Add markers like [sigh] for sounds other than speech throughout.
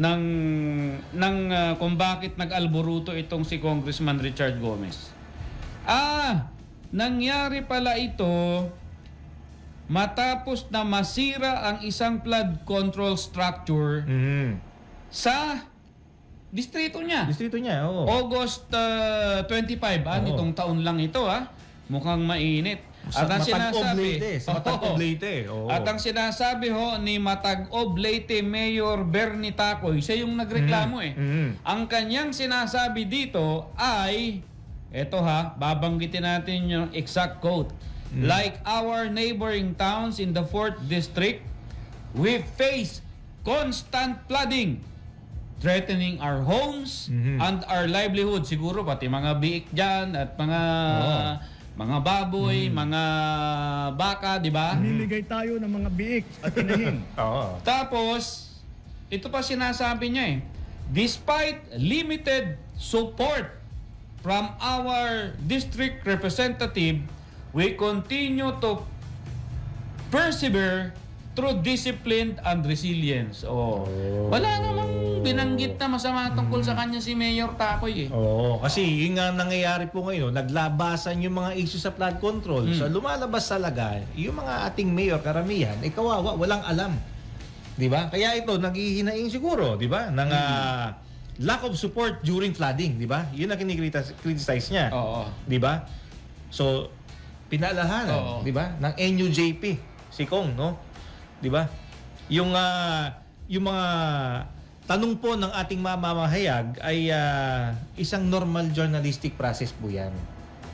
ng ng ah, kung bakit nag-alboruto itong si Congressman Richard Gomez. Ah, nangyari pala ito matapos na masira ang isang flood control structure Mhm. sa distrito niya. Distrito niya, oo. August ah, 25, ah, Oo. nitong taon lang ito ah. Mukhang mainit. Sa ang Matag-Ob Leyte, sa Matag-Ob. Leyte, oo. At ang sinasabi ho ni Matag-Ob Leyte Mayor Bernie Tacoy, siya yung nagreklamo eh. Mhm. Ang kanyang sinasabi dito ay, eto ha, babanggitin natin yung exact quote. Mm. Like our neighboring towns in the 4th District, we face constant flooding threatening our homes Mhm. and our livelihood. Siguro pati mga biik dyan at mga Oo. Mga baboy, Mm. mga baka, di ba? Niligay tayo ng mga biik at inahin. [laughs] Oo. Tapos, ito pa sinasabi niya eh, despite limited support from our district representative, we continue to persevere through discipline and resilience. Oh. Wala namang binanggit na masama tungkol sa kanya si Mayor Takoy eh. Oo, kasi yun nga nangyayari po ngayon, naglabasan yung mga issue sa flood control. Hmm. So lumalabas talaga, yung mga ating mayor, karamihan, eh kawawa, walang alam. 'Di ba? Kaya ito, naghihinaing siguro, 'di ba? Ng ah, lack of support during flooding, 'di ba? Yun ang kinikriticize niya. Oo. 'Di ba? So, Oo. 'di ba? Ng NUJP, si Kong, no? 'Di ba? Yung ah, yung mga tanong po ng ating mamamahayag ay ah, isang normal journalistic process po 'yan.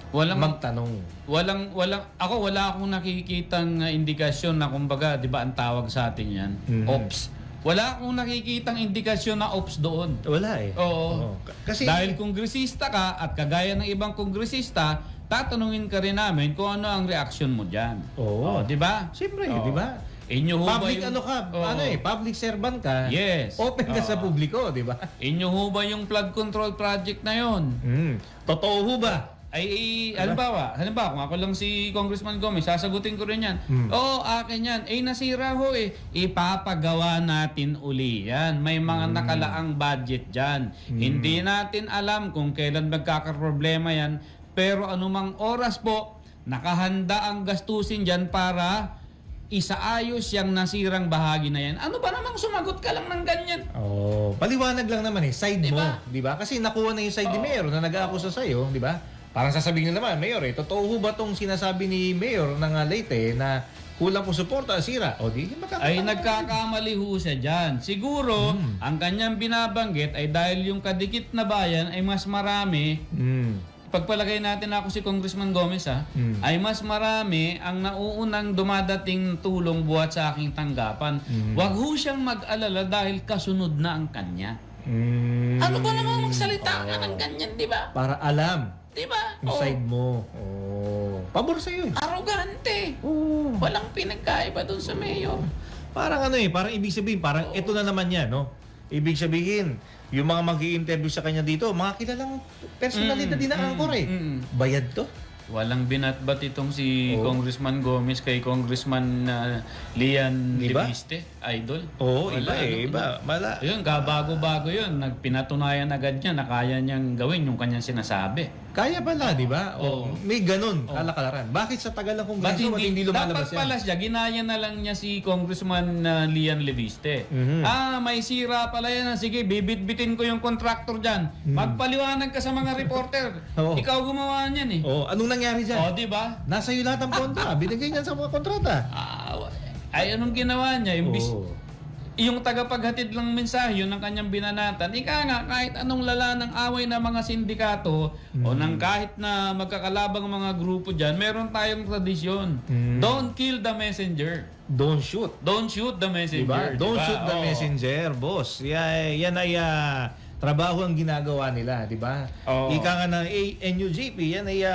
Walang Magtanong. Walang walang ako wala akong nakikitang uh, indikasyon na kumbaga 'di ba ang tawag sa atin 'yan, Mhm. ops. Wala akong nakikitang indikasyon na ops doon. Wala eh. Oo. Kasi Dahil kongresista ka at kagaya ng ibang kongresista, tatanungin ka rin namin kung ano ang reaction mo diyan. Oo. 'di ba? Siyempre, Oo. 'di ba? Inyo ho ba Public yung- ano ka, Oo. ano eh, public servant ka. Yes. Open ka Oo. sa publiko, 'di ba? Inyo ho ba yung flood control project na 'yon? Mm. Totoo ho ba? Ay, ay halimbawa, halimbawa, kung ako lang si Congressman Gomez, sasagutin ko rin yan. Hmm. Oo, akin yan. Eh, nasira ho eh. Ipapagawa natin uli yan. May mga nakalaang budget dyan. Hindi natin alam kung kailan magkakaproblema yan. Pero anumang oras po, nakahanda ang gastusin dyan para isaayos yung nasirang bahagi na yan. Ano ba namang sumagot ka lang ng ganyan? Oh, paliwanag lang naman eh, side Di mo? 'di ba? Kasi nakuha na yung side ni. Mayor na nag-aakusa sa iyo, 'di ba? Parang sasabihin na naman, Mayor, eh, totoo ho ba tong sinasabi ni Mayor ng uh, Leyte na kulang po suporta, sira? O di, magkakataon ay nagkakamali ho siya dyan. Siguro, Hmm. ang kanyang binabanggit ay dahil yung kadikit na bayan ay mas marami, Mm. Pagpalagay natin ako si Congressman Gomez ha, Hmm. ay mas marami ang nauunang dumadating tulong buhat sa aking tanggapan. Hmm. Huwag ho siyang mag-alala dahil kasunod na ang kanya. Mm. Ano ba naman magsalita ka ng ganyan, di ba? Para alam Di ba? yung Oh, side mo. Oh. Pabor sa iyo. arrogante. Oh. Walang pinagkaiba doon sa mayor. Parang ano eh, parang ibig sabihin, parang ito na naman yan, no? Ibig sabihin, yung mga mag interview sa kanya dito, mga kilalang personalidad Mm, din na mm, angkor eh. mm. Bayad to. Walang binatbat itong si Oo. Congressman Gomez kay Congressman uh, Lian Iba? Libiste, idol. Oo, Wala, iba eh, iba. Mala. Yun, kabago-bago yun. Nagpinatunayan agad niya na kaya niyang gawin yung kanyang sinasabi. Kaya pala, di ba? Oo. may ganun, kalakalaran. Bakit sa tagal ng Ba't kongreso, ba't hindi lumalabas dapat yan? pala siya, ginaya na lang niya si Congressman uh, Lian Leviste. Mhm. Ah, may sira pala yan. Ah, Sige, bibit-bitin ko yung contractor dyan. Magpaliwanag ka sa mga reporter. Mhm. [laughs] Oo. Ikaw gumawa niyan eh. Oh, anong nangyari O, dyan? di ba? Nasa iyo lahat ang pondo. ah. Binigay niyan sa mga kontrata. Ah, ay, anong ginawa niya? Yung bis- Oo. yung tagapaghatid lang mensahe yun ng kanyang binanatan, ika nga, kahit anong lala ng away ng mga sindikato o ng kahit na magkakalabang mga grupo dyan, meron tayong tradisyon. Mm. Don't kill the messenger. Don't shoot. Don't shoot the messenger. Diba? Don't diba? shoot the Oo. messenger, boss. Yan, yan ay ah, trabaho ang ginagawa nila, di ba? Oo. Ika nga ng A- NUJP, yan ay ah,